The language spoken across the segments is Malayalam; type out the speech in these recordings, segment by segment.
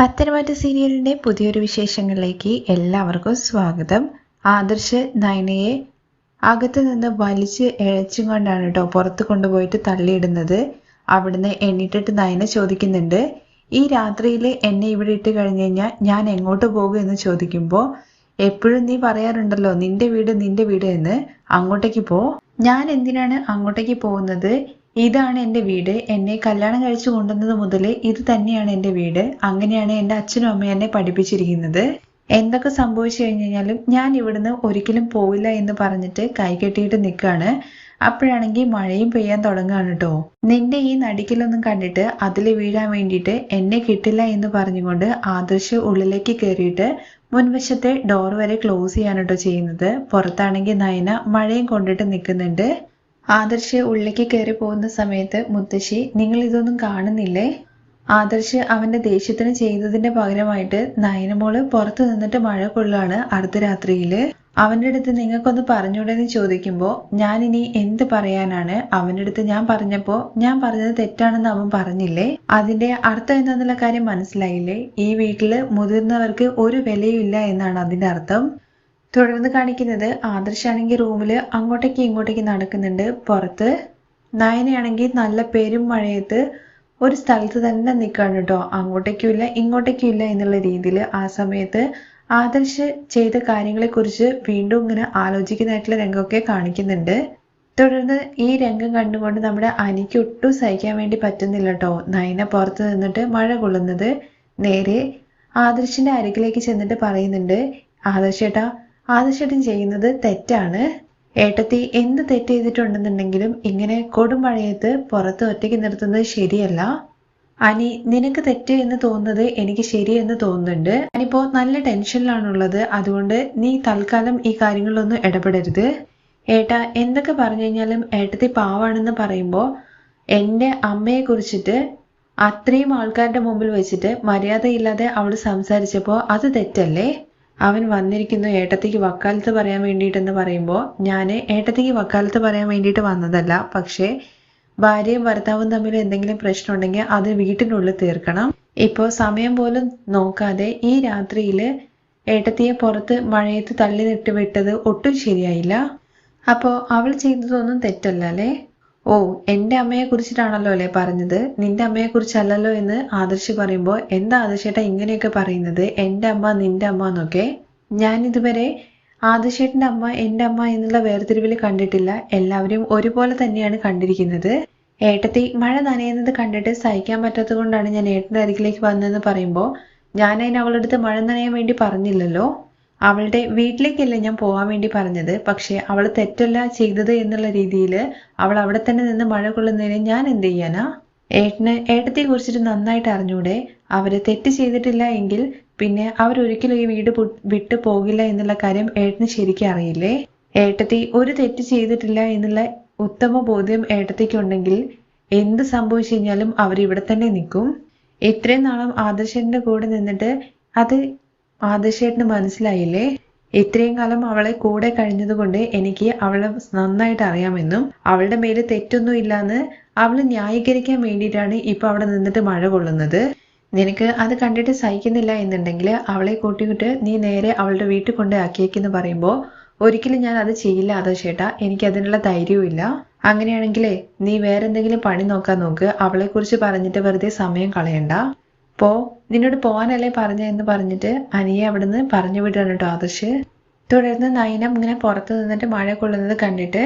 പത്തനംതിട്ട സീരിയലിന്റെ പുതിയൊരു വിശേഷങ്ങളിലേക്ക് എല്ലാവർക്കും സ്വാഗതം. ആദർശ് നയനയെ അകത്ത് നിന്ന് വലിച്ച് ഇഴച്ചും കൊണ്ടാണ് കേട്ടോ പുറത്ത് കൊണ്ടുപോയിട്ട് തള്ളിയിടുന്നത്. അവിടുന്ന് എണ്ണിട്ടിട്ട് നയന ചോദിക്കുന്നുണ്ട് ഈ രാത്രിയിൽ എന്നെ ഇവിടെ ഇട്ട് കഴിഞ്ഞു കഴിഞ്ഞാൽ ഞാൻ എങ്ങോട്ട് പോകും? എന്ന് ചോദിക്കുമ്പോൾ എപ്പോഴും നീ പറയാറുണ്ടല്ലോ നിന്റെ വീട് നിന്റെ വീട് എന്ന്. അങ്ങോട്ടേക്ക് പോ. ഞാൻ എന്തിനാണ് അങ്ങോട്ടേക്ക് പോകുന്നത്? ഇതാണ് എന്റെ വീട്. എന്നെ കല്യാണം കഴിച്ചു കൊണ്ടുവന്നത് മുതൽ ഇത് തന്നെയാണ് എന്റെ വീട്. അങ്ങനെയാണ് എന്റെ അച്ഛനും അമ്മയും എന്നെ പഠിപ്പിച്ചിരിക്കുന്നത്. എന്തൊക്കെ സംഭവിച്ചു കഴിഞ്ഞു കഴിഞ്ഞാലും ഞാൻ ഇവിടുന്ന് ഒരിക്കലും പോവില്ല എന്ന് പറഞ്ഞിട്ട് കൈ കെട്ടിയിട്ട് നിൽക്കുകയാണ്. അപ്പോഴാണെങ്കിൽ മഴയും പെയ്യാൻ തുടങ്ങുകയാണ് കേട്ടോ. നിന്റെ ഈ നടിക്കലൊന്നും കണ്ടിട്ട് അതിൽ വീഴാൻ വേണ്ടിയിട്ട് എന്നെ കിട്ടില്ല എന്ന് പറഞ്ഞുകൊണ്ട് ആദർശ് ഉള്ളിലേക്ക് കയറിയിട്ട് മുൻവശത്തെ ഡോർ വരെ ക്ലോസ് ചെയ്യാണ് കേട്ടോ ചെയ്യുന്നത്. പുറത്താണെങ്കിൽ നയന മഴയും കൊണ്ടിട്ട് നിൽക്കുന്നുണ്ട്. ആദർശ് ഉള്ളിലേക്ക് കയറി പോകുന്ന സമയത്ത് മുത്തശ്ശി നിങ്ങൾ ഇതൊന്നും കാണുന്നില്ലേ? ആദർശ് അവന്റെ ദേഷ്യത്തിന് ചെയ്തതിന്റെ പകരമായിട്ട് നയനമോൾ പുറത്തു നിന്നിട്ട് മഴ കൊള്ളാണ് അർദ്ധരാത്രിയിൽ അവന്റെ അടുത്ത് നിങ്ങൾക്കൊന്ന് പറഞ്ഞൂടെന്ന് ചോദിക്കുമ്പോൾ ഞാൻ ഇനി എന്ത് പറയാനാണ്? അവന്റെ അടുത്ത് ഞാൻ പറഞ്ഞപ്പോ ഞാൻ പറഞ്ഞത് തെറ്റാണെന്ന് അവൻ പറഞ്ഞില്ലേ? അതിന്റെ അർത്ഥം എന്താണെന്നുള്ള കാര്യം മനസ്സിലായില്ലേ? ഈ വീട്ടിൽ മുതിർന്നവർക്ക് ഒരു വിലയും ഇല്ല എന്നാണ് അതിന്റെ അർത്ഥം. തുടർന്ന് കാണിക്കുന്നത് ആദർശാണെങ്കിൽ റൂമിൽ അങ്ങോട്ടേക്ക് ഇങ്ങോട്ടേക്ക് നടക്കുന്നുണ്ട്. പുറത്ത് നയനയാണെങ്കിൽ നല്ല പേരും മഴയത്ത് ഒരു സ്ഥലത്ത് തന്നെ നിൽക്കുകയാണ് കേട്ടോ. അങ്ങോട്ടേക്കും ഇല്ല ഇങ്ങോട്ടേക്കും ഇല്ല എന്നുള്ള രീതിയിൽ ആ സമയത്ത് ആദർശ് ചെയ്ത കാര്യങ്ങളെക്കുറിച്ച് വീണ്ടും ഇങ്ങനെ ആലോചിക്കുന്നതായിട്ടുള്ള രംഗമൊക്കെ കാണിക്കുന്നുണ്ട്. തുടർന്ന് ഈ രംഗം കണ്ടുകൊണ്ട് നമ്മുടെ അനിക്ക് ഒട്ടും സഹിക്കാൻ വേണ്ടി പറ്റുന്നില്ല കേട്ടോ. നയന പുറത്ത് നിന്നിട്ട് മഴ കൊള്ളുന്നത് നേരെ ആദർശിന്റെ അരികിലേക്ക് ചെന്നിട്ട് പറയുന്നുണ്ട് ആദർശേട്ടാ ആദർശേട്ടൻ ചെയ്യുന്നത് തെറ്റാണ്. ഏട്ടത്തി എന്ത് തെറ്റ് ചെയ്തിട്ടുണ്ടെന്നുണ്ടെങ്കിലും ഇങ്ങനെ കൊടും മഴയത്ത് പുറത്ത് ഒറ്റയ്ക്ക് നിർത്തുന്നത് ശരിയല്ല. അനി നിനക്ക് തെറ്റ് എന്ന് തോന്നുന്നത് എനിക്ക് ശരിയെന്ന് തോന്നുന്നുണ്ട്. അനിപ്പോ നല്ല ടെൻഷനിലാണുള്ളത്. അതുകൊണ്ട് നീ തൽക്കാലം ഈ കാര്യങ്ങളിലൊന്നും ഇടപെടരുത്. ഏട്ട എന്തൊക്കെ പറഞ്ഞു കഴിഞ്ഞാലും ഏട്ടത്തി പാവാണെന്ന് പറയുമ്പോൾ എന്റെ അമ്മയെ കുറിച്ചിട്ട് അത്രയും ആൾക്കാരുടെ മുമ്പിൽ വെച്ചിട്ട് മര്യാദയില്ലാതെ അവൾ സംസാരിച്ചപ്പോൾ അത് തെറ്റല്ലേ? അവൻ വന്നിരിക്കുന്നു ഏട്ടത്തിക്ക് വക്കാലത്ത് പറയാൻ വേണ്ടിയിട്ടെന്ന് പറയുമ്പോൾ ഞാൻ ഏട്ടത്തിക്ക് വക്കാലത്ത് പറയാൻ വേണ്ടിയിട്ട് വന്നതല്ല. പക്ഷേ ഭാര്യയും ഭർത്താവും തമ്മിൽ എന്തെങ്കിലും പ്രശ്നം ഉണ്ടെങ്കിൽ അത് വീട്ടിനുള്ളിൽ തീർക്കണം. ഇപ്പോൾ സമയം പോലും നോക്കാതെ ഈ രാത്രിയിൽ ഏട്ടത്തിയെ പുറത്ത് മഴയത്ത് തള്ളി നിട്ട് വിട്ടത് ഒട്ടും ശരിയായില്ല. അപ്പോൾ അവൾ ചെയ്തതൊന്നും തെറ്റല്ല അല്ലേ? ഓ എന്റെ അമ്മയെ കുറിച്ചിട്ടാണല്ലോ അല്ലേ പറഞ്ഞത്? നിന്റെ അമ്മയെ കുറിച്ചല്ലല്ലോ എന്ന് ആദർശ് പറയുമ്പോൾ എന്താ ആദർശേട്ടാ ഇങ്ങനെയൊക്കെ പറയുന്നത്? എന്റെ അമ്മ നിന്റെ അമ്മ എന്നൊക്കെ? ഞാൻ ഇതുവരെ ആദർശേട്ടന്റെ അമ്മ എന്റെ അമ്മ എന്നുള്ള വേർതിരിവിൽ കണ്ടിട്ടില്ല. എല്ലാവരും ഒരുപോലെ തന്നെയാണ് കണ്ടിരിക്കുന്നത്. ഏട്ടത്തി മഴ നനയുന്നത് കണ്ടിട്ട് സഹിക്കാൻ പറ്റാത്തത് കൊണ്ടാണ് ഞാൻ ഏട്ടന്റെ അരികിലേക്ക് വന്നതെന്ന് പറയുമ്പോൾ ഞാൻ അതിന് അവളുടെ അടുത്ത് മഴ നനയാൻ വേണ്ടി പറഞ്ഞില്ലല്ലോ. അവളുടെ വീട്ടിലേക്കല്ല ഞാൻ പോകാൻ വേണ്ടി പറഞ്ഞത്. പക്ഷേ അവൾ തെറ്റല്ല ചെയ്തത് എന്നുള്ള രീതിയിൽ അവൾ അവിടെ തന്നെ നിന്ന് മഴ കൊള്ളുന്നതിന് ഞാൻ എന്ത് ചെയ്യാനാ? ഏട്ടന് ഏട്ടത്തെ കുറിച്ചിട്ട് നന്നായിട്ട് അറിഞ്ഞൂടെ? അവർ തെറ്റ് ചെയ്തിട്ടില്ല എങ്കിൽ പിന്നെ അവരൊരിക്കലും ഈ വീട് വിട്ടു പോകില്ല എന്നുള്ള കാര്യം ഏട്ടന് ശരിക്കും അറിയില്ലേ? ഏട്ടത്തി ഒരു തെറ്റ് ചെയ്തിട്ടില്ല എന്നുള്ള ഉത്തമ ബോധ്യം ഏട്ടത്തിക്കുണ്ടെങ്കിൽ എന്ത് സംഭവിച്ചു കഴിഞ്ഞാലും അവരിവിടെ തന്നെ നിൽക്കും. ഇത്രയും നാളും ആദർശന്റെ കൂടെ നിന്നിട്ട് അത് ആദർശേട്ടന് മനസ്സിലായില്ലേ? ഇത്രയും കാലം അവളെ കൂടെ കഴിഞ്ഞതുകൊണ്ട് എനിക്ക് അവളെ നന്നായിട്ട് അറിയാമെന്നും അവളുടെ മേൽ തെറ്റൊന്നും ഇല്ലാന്ന് അവൾ ന്യായീകരിക്കാൻ വേണ്ടിയിട്ടാണ് ഇപ്പൊ അവിടെ നിന്നിട്ട് മഴ കൊള്ളുന്നത്. നിനക്ക് അത് കണ്ടിട്ട് സഹിക്കുന്നില്ല എന്നുണ്ടെങ്കിൽ അവളെ കൂട്ടിയിട്ട് നീ നേരെ അവളുടെ വീട്ടിൽ കൊണ്ട് ആക്കിയേക്കെന്ന് പറയുമ്പോൾ ഒരിക്കലും ഞാൻ അത് ചെയ്യില്ല ആദർശേട്ടാ എനിക്ക് അതിനുള്ള ധൈര്യവും ഇല്ല. അങ്ങനെയാണെങ്കിലേ നീ വേറെന്തെങ്കിലും പണി നോക്കാൻ നോക്ക്. അവളെ കുറിച്ച് പറഞ്ഞിട്ട് വെറുതെ സമയം കളയണ്ട. പോ നിന്നോട് പോവാനല്ലേ പറഞ്ഞ എന്ന് പറഞ്ഞിട്ട് അനിയെ അവിടുന്ന് പറഞ്ഞു വിടുകയാണ് കേട്ടോ ആദർശ്. തുടർന്ന് നയനം ഇങ്ങനെ പുറത്ത് നിന്നിട്ട് മഴ കൊള്ളുന്നത് കണ്ടിട്ട്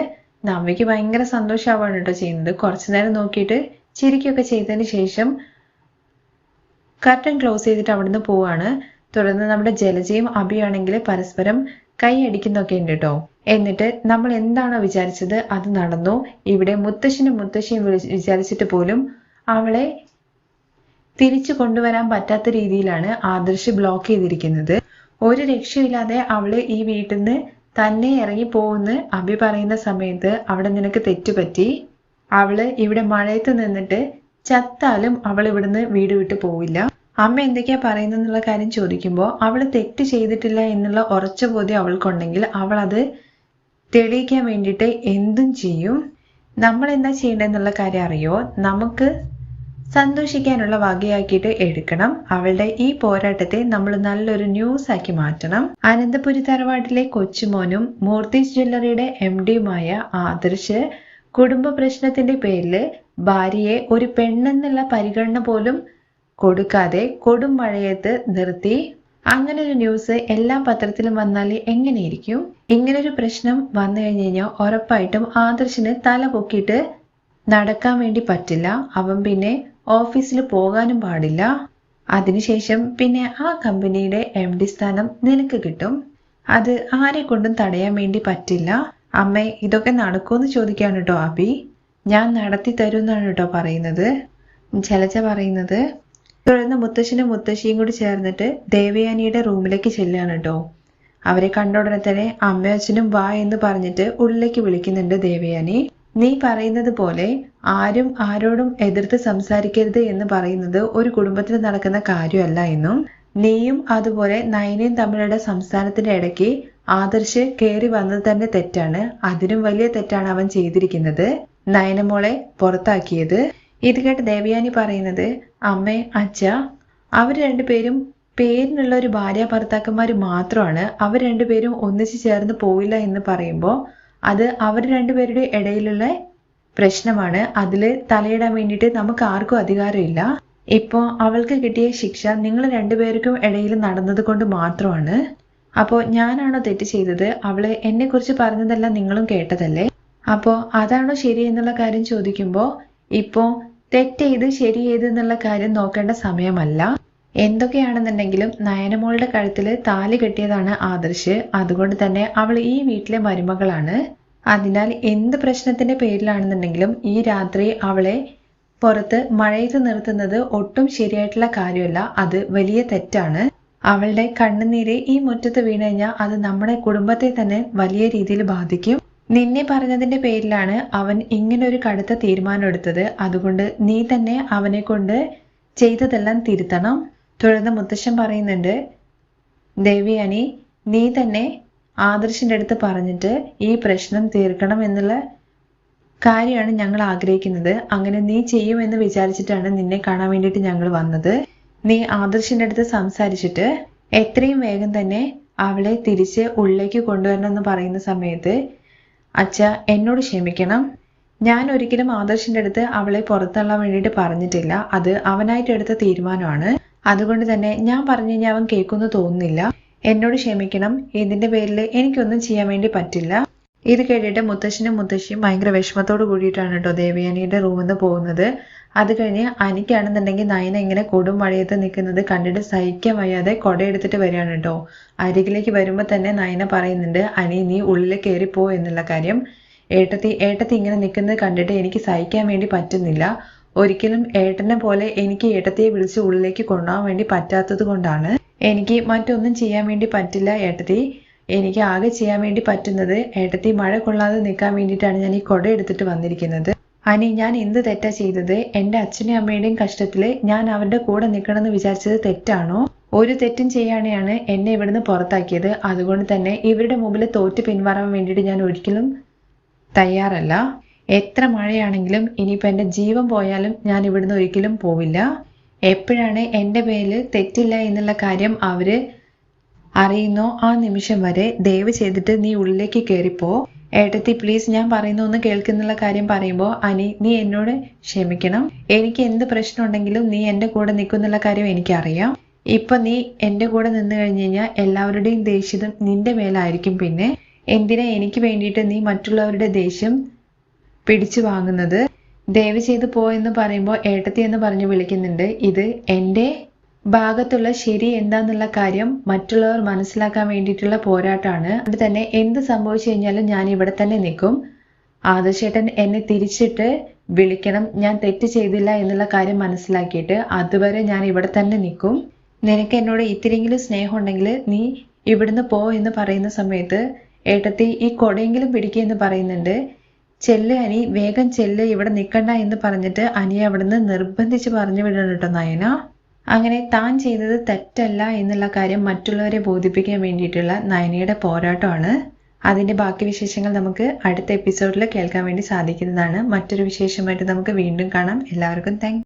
നവ്യക്ക് ഭയങ്കര സന്തോഷമാവാണ് കേട്ടോ ചെയ്യുന്നത്. കുറച്ചു നേരം നോക്കിയിട്ട് ചിരിക്കുകയൊക്കെ ചെയ്തതിന് ശേഷം കർട്ടൻ ക്ലോസ് ചെയ്തിട്ട് അവിടുന്ന് പോവാണ്. തുടർന്ന് നമ്മുടെ ജലജയും അഭിയാണെങ്കിൽ പരസ്പരം കൈ അടിക്കുന്നൊക്കെ ഉണ്ട് കേട്ടോ എന്നിട്ട് നമ്മൾ എന്താണോ വിചാരിച്ചത് അത് നടന്നു. ഇവിടെ മുത്തശ്ശനും മുത്തശ്ശിയും വിചാരിച്ചിട്ട് പോലും അവളെ തിരിച്ചു കൊണ്ടുവരാൻ പറ്റാത്ത രീതിയിലാണ് ആദർശ് ബ്ലോക്ക് ചെയ്തിരിക്കുന്നത്. ഒരു രക്ഷയില്ലാതെ അവൾ ഈ വീട്ടിൽ നിന്ന് തന്നെ ഇറങ്ങി പോകുന്ന അഭി പറയുന്ന സമയത്ത് അവിടെ നിനക്ക് തെറ്റുപറ്റി. അവൾ ഇവിടെ മഴയത്ത് നിന്നിട്ട് ചത്താലും അവൾ ഇവിടുന്ന് വീട് വിട്ട് പോവില്ല. അമ്മ എന്തൊക്കെയാ പറയുന്നെന്നുള്ള കാര്യം ചോദിക്കുമ്പോൾ അവൾ തെറ്റ് ചെയ്തിട്ടില്ല എന്നുള്ള ഉറച്ച ബോധ്യം അവൾക്കുണ്ടെങ്കിൽ അവൾ അത് തെളിയിക്കാൻ വേണ്ടിയിട്ട് എന്തും ചെയ്യും. നമ്മൾ എന്താ ചെയ്യേണ്ടതെന്നുള്ള കാര്യം അറിയോ? നമുക്ക് സന്തോഷിക്കാനുള്ള വകയാക്കിയിട്ട് എടുക്കണം. അവളുടെ ഈ പോരാട്ടത്തെ നമ്മൾ നല്ലൊരു ന്യൂസ് ആക്കി മാറ്റണം. അനന്തപുരി തറവാട്ടിലെ കൊച്ചുമോനും മൂർത്തീസ് ജ്വല്ലറിയുടെ എം ഡിയുമായ ആദർശ് കുടുംബ പ്രശ്നത്തിന്റെ പേരിൽ ഭാര്യയെ ഒരു പെണ്ണെന്നുള്ള പരിഗണന പോലും കൊടുക്കാതെ കൊടും മഴയത്ത് നിർത്തി. അങ്ങനെ ഒരു ന്യൂസ് എല്ലാ പത്രത്തിലും വന്നാൽ എങ്ങനെയിരിക്കും? ഇങ്ങനൊരു പ്രശ്നം വന്നു കഴിഞ്ഞു കഴിഞ്ഞാൽ ഉറപ്പായിട്ടും ആദർശിന് തല പൊക്കിയിട്ട് നടക്കാൻ വേണ്ടി പറ്റില്ല. അവൻ പിന്നെ ഓഫീസിൽ പോകാനും പാടില്ല. അതിനുശേഷം പിന്നെ ആ കമ്പനിയുടെ എം ഡി സ്ഥാനം നിനക്ക് കിട്ടും. അത് ആരെ കൊണ്ടും തടയാൻ വേണ്ടി പറ്റില്ല. അമ്മ ഇതൊക്കെ നടക്കുമെന്ന് ചോദിക്കാണ് കേട്ടോ അബി ഞാൻ നടത്തി തരുമെന്നാണ് കേട്ടോ പറയുന്നത്. ചെലച്ച പറയുന്നത് തുടർന്ന് മുത്തശ്ശനും മുത്തശ്ശിയും കൂടി ചേർന്നിട്ട് ദേവയാനിയുടെ റൂമിലേക്ക് ചെല്ലുകയാണ് കേട്ടോ. അവരെ കണ്ട ഉടനെ തന്നെ അമ്മയച്ഛനും വാ എന്ന് പറഞ്ഞിട്ട് ഉള്ളിലേക്ക് വിളിക്കുന്നുണ്ട് ദേവയാനി. നീ പറയുന്നത് പോലെ ആരും ആരോടും എതിർത്ത് സംസാരിക്കരുത് എന്ന് പറയുന്നത് ഒരു കുടുംബത്തിൽ നടക്കുന്ന കാര്യമല്ല എന്നും നീയും അതുപോലെ നയനയും തമ്മിലുള്ള സംസ്ഥാനത്തിന്റെ ഇടയ്ക്ക് ആദർശ് കയറി വന്നത് തന്നെ തെറ്റാണ്. അതിനും വലിയ തെറ്റാണ് അവൻ ചെയ്തിരിക്കുന്നത്. നയനമോളെ പുറത്താക്കിയത്. ഇത് കേട്ട് ദേവയാനി പറയുന്നത് അമ്മേ അച്ഛ അവർ രണ്ടുപേരും പേരിനുള്ള ഒരു ഭാര്യ ഭർത്താക്കന്മാർ മാത്രമാണ്. അവർ രണ്ടുപേരും ഒന്നിച്ചു ചേർന്ന് പോയില്ല എന്ന് പറയുമ്പോൾ അത് അവർ രണ്ടുപേരുടെ ഇടയിലുള്ള പ്രശ്നമാണ്. അതിൽ തലയിടാൻ വേണ്ടിയിട്ട് നമുക്ക് ആർക്കും അധികാരമില്ല. ഇപ്പോൾ അവൾക്ക് കിട്ടിയ ശിക്ഷ നിങ്ങൾ രണ്ടുപേർക്കും ഇടയിൽ നടന്നത് കൊണ്ട് മാത്രമാണ്. അപ്പോൾ ഞാനാണോ തെറ്റ് ചെയ്തത്? അവളെ എന്നെക്കുറിച്ച് പറഞ്ഞതെല്ലാം നിങ്ങളും കേട്ടതല്ലേ? അപ്പോൾ അതാണോ ശരി എന്നുള്ള കാര്യം ചോദിക്കുമ്പോൾ ഇപ്പോൾ ശരി ചെയ്ത എന്നുള്ള കാര്യം നോക്കേണ്ട സമയമല്ല. എന്തൊക്കെയാണെന്നുണ്ടെങ്കിലും നയനമോളുടെ കഴുത്തിൽ താലി കെട്ടിയതാണ് ആദർശ്. അതുകൊണ്ട് തന്നെ അവൾ ഈ വീട്ടിലെ മരുമകളാണ്. അതിനാൽ എന്ത് പ്രശ്നത്തിന്റെ പേരിലാണെന്നുണ്ടെങ്കിലും ഈ രാത്രി അവളെ പുറത്ത് മഴയത്ത് നിർത്തുന്നത് ഒട്ടും ശരിയായിട്ടുള്ള കാര്യമല്ല. അത് വലിയ തെറ്റാണ്. അവളുടെ കണ്ണുനീര് ഈ മുറ്റത്ത് വീണ് കഴിഞ്ഞാൽ അത് നമ്മുടെ കുടുംബത്തെ തന്നെ വലിയ രീതിയിൽ ബാധിക്കും. നിന്നെ പറഞ്ഞതിന്റെ പേരിലാണ് അവൻ ഇങ്ങനെ ഒരു കടുത്ത തീരുമാനം എടുത്തത് അതുകൊണ്ട് നീ തന്നെ അവനെ കൊണ്ട് ചെയ്തതെല്ലാം തിരുത്തണം. തുടർന്ന് മുത്തശ്ശൻ പറയുന്നുണ്ട് ദേവിയാനി നീ തന്നെ ആദർശിന്റെ അടുത്ത് പറഞ്ഞിട്ട് ഈ പ്രശ്നം തീർക്കണം എന്നുള്ള കാര്യമാണ് ഞങ്ങൾ ആഗ്രഹിക്കുന്നത്. അങ്ങനെ നീ ചെയ്യുമെന്ന് വിചാരിച്ചിട്ടാണ് നിന്നെ കാണാൻ വേണ്ടിയിട്ട് ഞങ്ങൾ വന്നത്. നീ ആദർശിന്റെ അടുത്ത് സംസാരിച്ചിട്ട് എത്രയും വേഗം തന്നെ അവളെ തിരിച്ച് ഉള്ളിലേക്ക് കൊണ്ടുവരണം എന്ന് പറയുന്ന സമയത്ത് അച്ഛ എന്നോട് ക്ഷമിക്കണം. ഞാൻ ഒരിക്കലും ആദർശിന്റെ അടുത്ത് അവളെ പുറത്തള്ളാൻ വേണ്ടിയിട്ട് പറഞ്ഞിട്ടില്ല. അത് അവനായിട്ട് എടുത്ത തീരുമാനമാണ്. അതുകൊണ്ട് തന്നെ ഞാൻ പറഞ്ഞു കഴിഞ്ഞാൽ അവൻ കേൾക്കുന്നു തോന്നുന്നില്ല. എന്നോട് ക്ഷമിക്കണം. ഇതിന്റെ പേരിൽ എനിക്കൊന്നും ചെയ്യാൻ വേണ്ടി പറ്റില്ല. ഇത് കേട്ടിട്ട് മുത്തശ്ശനും മുത്തശ്ശിയും ഭയങ്കര വിഷമത്തോട് കൂടിയിട്ടാണ് കേട്ടോ ദേവയാനിയുടെ റൂമിൽ നിന്ന് പോകുന്നത്. അത് കഴിഞ്ഞ് അനിക്കാണെന്നുണ്ടെങ്കിൽ നയന ഇങ്ങനെ കൊടും മഴയത്ത് നിൽക്കുന്നത് കണ്ടിട്ട് സഹിക്കാൻ വയ്യാതെ കൊടയെടുത്തിട്ട് വരികയാണ് കേട്ടോ. അരികിലേക്ക് വരുമ്പോൾ തന്നെ നയന പറയുന്നുണ്ട് അനി നീ ഉള്ളിൽ കയറിപ്പോ എന്നുള്ള കാര്യം. ഏട്ടത്തി ഏട്ടത്തി ഇങ്ങനെ നിൽക്കുന്നത് കണ്ടിട്ട് എനിക്ക് സഹിക്കാൻ വേണ്ടി പറ്റുന്നില്ല. ഒരിക്കലും ഏട്ടനെ പോലെ എനിക്ക് ഏട്ടത്തിയെ വിളിച്ച് ഉള്ളിലേക്ക് കൊണ്ടുപോകാൻ വേണ്ടി പറ്റാത്തത് കൊണ്ടാണ് എനിക്ക് മറ്റൊന്നും ചെയ്യാൻ വേണ്ടി പറ്റില്ല ഏട്ടത്തി. എനിക്ക് ആകെ ചെയ്യാൻ വേണ്ടി പറ്റുന്നത് ഏട്ടത്തി മഴ കൊള്ളാതെ നിൽക്കാൻ വേണ്ടിയിട്ടാണ് ഞാൻ ഈ കൊട എടുത്തിട്ട് വന്നിരിക്കുന്നത്. അനി ഞാൻ എന്ത് തെറ്റാ ചെയ്തത്? എന്റെ അച്ഛനെയും അമ്മയുടെയും കഷ്ടത്തിൽ ഞാൻ അവരുടെ കൂടെ നിൽക്കണമെന്ന് വിചാരിച്ചത് തെറ്റാണോ? ഒരു തെറ്റും ചെയ്യാനെയാണ് എന്നെ ഇവിടുന്ന് പുറത്താക്കിയത്. അതുകൊണ്ട് തന്നെ ഇവരുടെ മുമ്പിൽ തോറ്റ് പിന്മാറാൻ വേണ്ടിയിട്ട് ഞാൻ ഒരിക്കലും തയ്യാറല്ല. എത്ര മഴയാണെങ്കിലും ഇനിയിപ്പോൾ എന്റെ ജീവൻ പോയാലും ഞാൻ ഇവിടുന്ന് ഒരിക്കലും പോവില്ല. എപ്പോഴാണ് എന്റെ പേരിൽ തെറ്റില്ല എന്നുള്ള കാര്യം അവർ അറിയുന്നോ ആ നിമിഷം വരെ ദയവ് ചെയ്തിട്ട് നീ ഉള്ളിലേക്ക് കയറിപ്പോ ഏട്ടത്തി പ്ലീസ് ഞാൻ പറയുന്ന ഒന്ന് കേൾക്കുന്നുള്ള കാര്യം പറയുമ്പോൾ അനി നീ എന്നോട് ക്ഷമിക്കണം. എനിക്ക് എന്ത് പ്രശ്നം ഉണ്ടെങ്കിലും നീ എന്റെ കൂടെ നിൽക്കുന്നുള്ള കാര്യം എനിക്കറിയാം. ഇപ്പൊ നീ എന്റെ കൂടെ നിന്ന് കഴിഞ്ഞു കഴിഞ്ഞാൽ എല്ലാവരുടെയും ദേഷ്യതും നിന്റെ മേലായിരിക്കും പിന്നെ. എന്തിനാ എനിക്ക് വേണ്ടിയിട്ട് നീ മറ്റുള്ളവരുടെ ദേഷ്യം പിടിച്ചു വാങ്ങുന്നത്? ദയവ് ചെയ്ത് പോ എന്ന് പറയുമ്പോൾ ഏട്ടത്തി എന്ന് പറഞ്ഞു വിളിക്കുന്നുണ്ട്. ഇത് എന്റെ ഭാഗത്തുള്ള ശരി എന്താന്നുള്ള കാര്യം മറ്റുള്ളവർ മനസ്സിലാക്കാൻ വേണ്ടിയിട്ടുള്ള പോരാട്ടമാണ് അത് തന്നെ എന്ത് സംഭവിച്ചു കഴിഞ്ഞാലും ഞാൻ ഇവിടെ തന്നെ നിൽക്കും. ആദർശേട്ടൻ എന്നെ തിരിച്ചിട്ട് വിളിക്കണം. ഞാൻ തെറ്റ് ചെയ്തില്ല എന്നുള്ള കാര്യം മനസ്സിലാക്കിയിട്ട് അതുവരെ ഞാൻ ഇവിടെ തന്നെ നിൽക്കും. നിനക്ക് എന്നോട് ഇത്തിരിയെങ്കിലും സ്നേഹമുണ്ടെങ്കിൽ നീ ഇവിടുന്ന് പോ എന്ന് പറയുന്ന സമയത്ത് ഏട്ടത്തി ഈ കൊടയെങ്കിലും പിടിക്കുക എന്ന് പറയുന്നുണ്ട്. ചെല്ല് അനി വേഗം ചെല്ല് ഇവിടെ നിൽക്കണ്ട എന്ന് പറഞ്ഞിട്ട് അനിയെ അവിടുന്ന് നിർബന്ധിച്ച് പറഞ്ഞു വിടണം കേട്ടോ നയന. അങ്ങനെ താൻ ചെയ്തത് തെറ്റല്ല എന്നുള്ള കാര്യം മറ്റുള്ളവരെ ബോധിപ്പിക്കാൻ വേണ്ടിയിട്ടുള്ള നയനയുടെ പോരാട്ടമാണ്. അതിന്റെ ബാക്കി വിശേഷങ്ങൾ നമുക്ക് അടുത്ത എപ്പിസോഡിൽ കേൾക്കാൻ വേണ്ടി സാധിക്കുന്നതാണ്. മറ്റൊരു വിശേഷമായിട്ട് നമുക്ക് വീണ്ടും കാണാം. എല്ലാവർക്കും താങ്ക്